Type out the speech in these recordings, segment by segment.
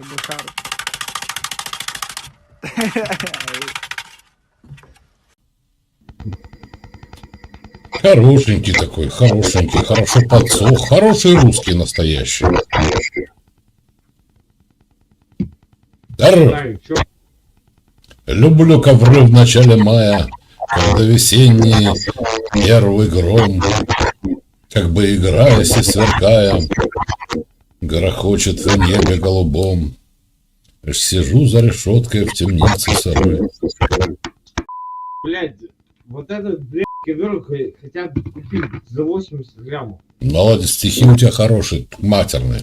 Бухар. Хорошенький такой, хорошенький, хорошо подсох, хороший русский настоящий. Здорово. Люблю ковры в начале мая, когда весенний первый гром, как бы играясь и сверкая, грохочет в небе голубом. Сижу за решеткой в темнице сырой. Блядь, вот этот, блядь, ковер х- хотят купить за 80 граммов. Молодец, стихи у тебя хорошие, матерные.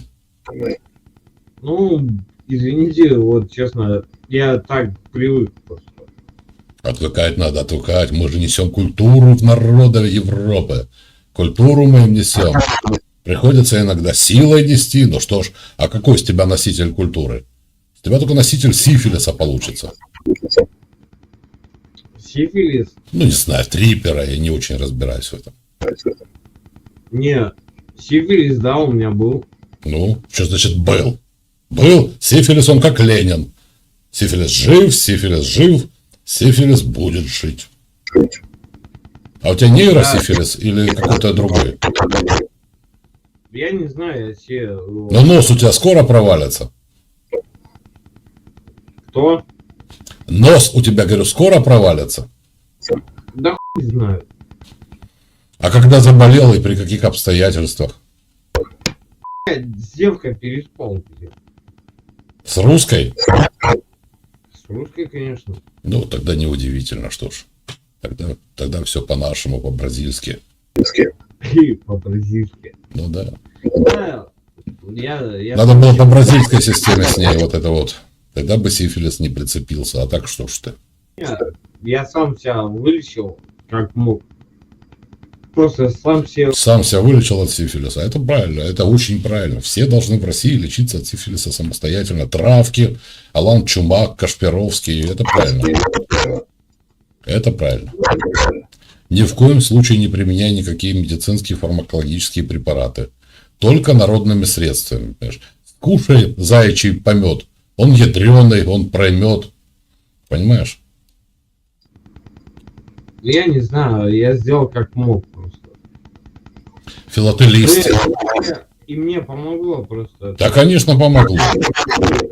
Ну, извините, вот честно, я так привык просто. Отвыкать надо, отвыкать. Мы же несем культуру в народы Европы. Культуру мы им несем. Приходится иногда силой нести. Ну что ж, а какой с тебя носитель культуры? С тебя только носитель сифилиса получится. Сифилис? Ну, не знаю, трипера, я не очень разбираюсь в этом. Не, сифилис, да, у меня был. Ну, что значит был? Был. Сифилис он как Ленин. Сифилис жив, сифилис жив, сифилис будет жить. А у тебя нейросифилис или какой-то другой? Я не знаю, я все... Но нос у тебя скоро провалится. Кто? Нос у тебя, говорю, скоро провалится. Да хуй знаю. А когда заболел и при каких обстоятельствах? С девкой переспал. С русской? С русской, конечно. Ну, тогда неудивительно, что ж. Тогда, тогда все по-нашему, по-бразильски. И по-бразильски. Ну да. Да, я, я... Надо было по бразильской системе с ней вот это вот. Тогда бы сифилис не прицепился. А так что ж ты? Я, я сам себя вылечил, как мог. Просто сам себе... Сам себя вылечил от сифилиса. Это правильно, это очень правильно. Все должны в России лечиться от сифилиса самостоятельно. Травки, Алан Чумак, Кашпировский. Это правильно. Это правильно. Ни в коем случае не применяй никакие медицинские фармакологические препараты. Только народными средствами. понимаешь. Кушай заячий помет. Он ядреный, он проймет. Понимаешь? Я не знаю, я сделал как мог просто. Филателист. И мне помогло просто. Да, конечно, помогло.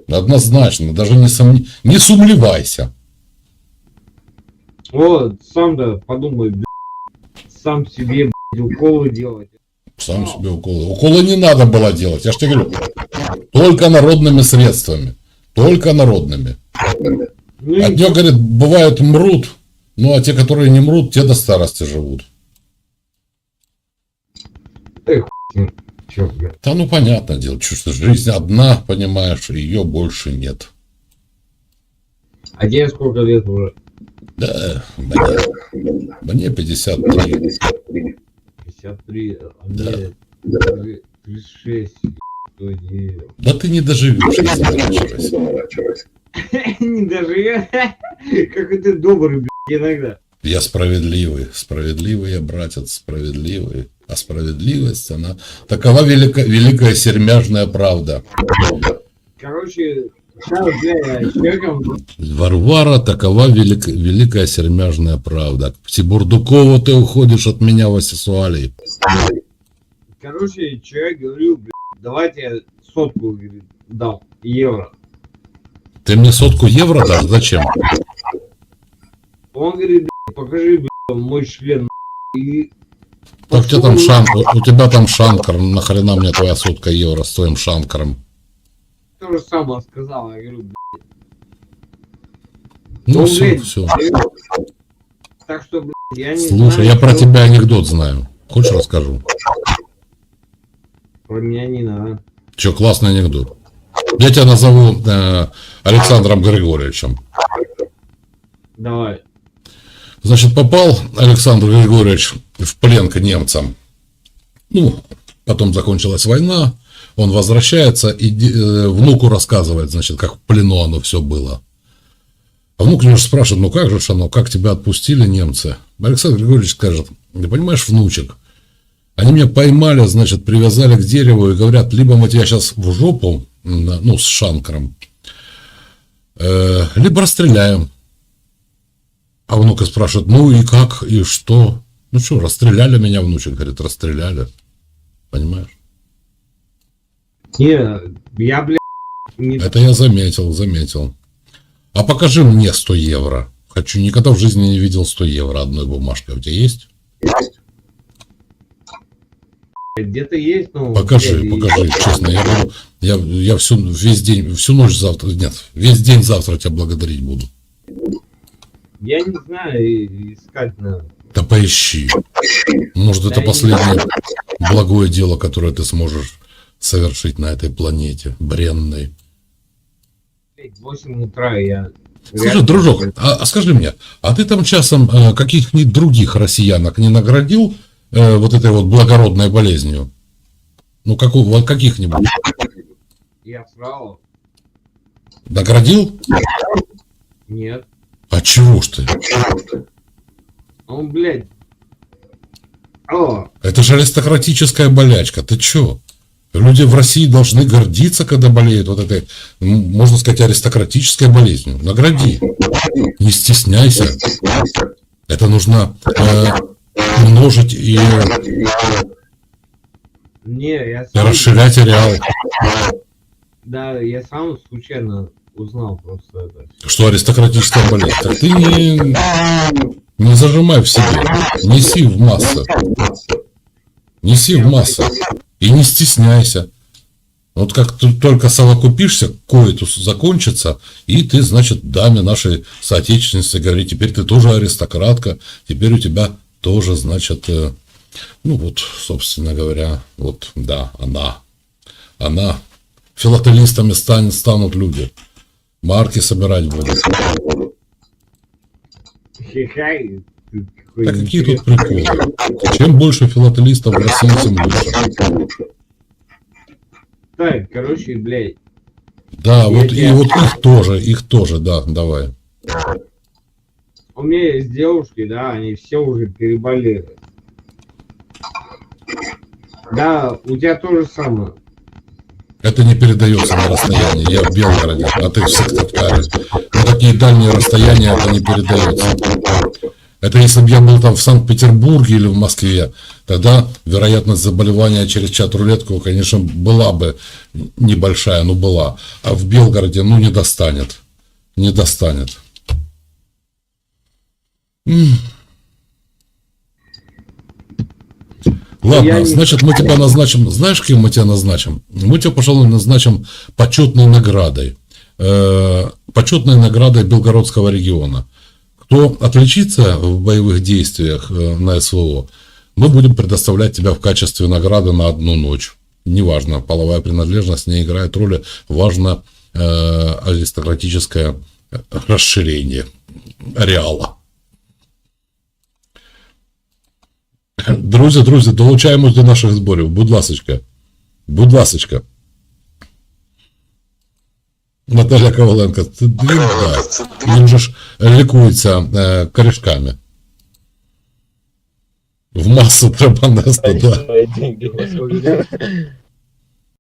Однозначно. Даже не, сом... не сумлевайся. Вот, сам да подумай, сам себе, блядь, уколы делать. Сам себе уколы. Уколы не надо было делать. Я же тебе говорю. Только народными средствами. Только народными. Ну, От нее, говорит, бывают мрут. Ну, а те, которые не мрут, те до старости живут. чё, блядь. Да ну, понятное дело. Что жизнь одна, понимаешь, ее больше нет. А тебе сколько лет уже? Да, мне, мне 53. 53, а Да. мне 36. Что делать? Да ты не доживешь, не заморачивайся. Не даже Какой ты добрый, блядь, иногда. Я справедливый, справедливый я, братец, справедливый. А справедливость, она... Такова велика, великая сермяжная правда. Короче, Варвара, такова велик- великая сермяжная правда. К Тибурдукову ты уходишь от меня в асексуалии. Короче, человек блядь, давайте я сотку говорит, дам евро. Ты мне сотку евро дашь? Зачем? Он говорит, блядь, покажи, блядь, мой член. И Так у тебя там шан, у тебя там шанкар, нахрена мне твоя сотка евро с твоим шанкаром? То же самое сказал. Я говорю, блядь, Ну Ну, все, блядь, все. так что, блядь, я не Слушай, знаю, я про что- тебя анекдот знаю. Хочешь расскажу? Про меня не надо. Че, классный анекдот. Я тебя назову э, Александром Григорьевичем. Давай. Значит, попал Александр Григорьевич в плен к немцам. Ну, потом закончилась война, он возвращается и э, внуку рассказывает, значит, как в плену оно все было. А внук у него спрашивает, ну как же оно, как тебя отпустили немцы? Александр Григорьевич скажет, ты понимаешь, внучек, они меня поймали, значит, привязали к дереву и говорят, либо мы тебя сейчас в жопу, ну, с шанкером, Э, либо расстреляем. А внука спрашивает, ну и как, и что? Ну что, расстреляли меня, внучек, говорит, расстреляли. Понимаешь? Не, я, блядь, не... Это я заметил, заметил. А покажи мне 100 евро. Хочу, никогда в жизни не видел 100 евро одной бумажкой. У тебя есть? Где-то есть, ну... Покажи, покажи, честно. Я, буду- я, я всю, весь день, всю ночь завтра, нет, весь день завтра тебя благодарить буду. Я не знаю, искать надо. Да поищи. Может, Да это последнее благое дело, которое ты сможешь совершить на этой планете бренной. Блядь, 8 утра я... Реально- дружок, а, а скажи мне, а ты там часом э, каких-нибудь других россиянок не наградил э, вот этой вот благородной болезнью? Ну, каку, вот каких-нибудь? Я срал. Наградил? Нет. А чего ж ты? Он, блядь... О, Это же аристократическая болячка. Ты чё? Люди в России должны гордиться, когда болеют вот этой, можно сказать, аристократической болезнью. Награди. Не стесняйся. Это нужно э, умножить и не, я сам... расширять ареал. Да, я сам случайно узнал просто это. Что аристократическая болезнь. Так ты не, не зажимай в себе. Неси в массы. Неси в массы. И не стесняйся. Вот как ты только совокупишься, коитус закончится, и ты, значит, даме нашей соотечественнице говори, теперь ты тоже аристократка, теперь у тебя тоже, значит, э, ну вот, собственно говоря, вот, да, она, она, филателистами станет, станут люди, марки собирать будут. Хихай. Какой Да какие тут приколы? Чем больше филателистов в России, тем лучше. Так, короче, блядь. Да, Я вот и тебя- вот их тоже, их тоже, да, давай. У меня есть девушки, да, они все уже переболели. Да, у тебя то же самое. Это не передается на расстоянии. Я в Белгороде, а ты в Сыктывкаре. На такие дальние расстояния это не передается. Это если бы я был там в Санкт-Петербурге или в Москве, тогда вероятность заболевания через чат-рулетку, конечно, была бы небольшая, но была. А в Белгороде, ну, не достанет. Не достанет. Ладно, Я значит, мы тебя назначим. Знаешь, кем мы тебя назначим? Мы тебя, пожалуй, назначим почетной наградой. Э, почетной наградой Белгородского региона Кто отличится в боевых действиях э, на СВО, мы будем предоставлять тебя в качестве награды на одну ночь. Неважно, половая принадлежность не играет роли, важно э, аристократическое расширение ареала. Друзі, друзі, долучаємось до наших зборів. Будь ласочка. Будь ласочка. Наталя Коваленко, це дві, да. він же ж лікується е, корішками. В масу треба нести, да. деньги, господи.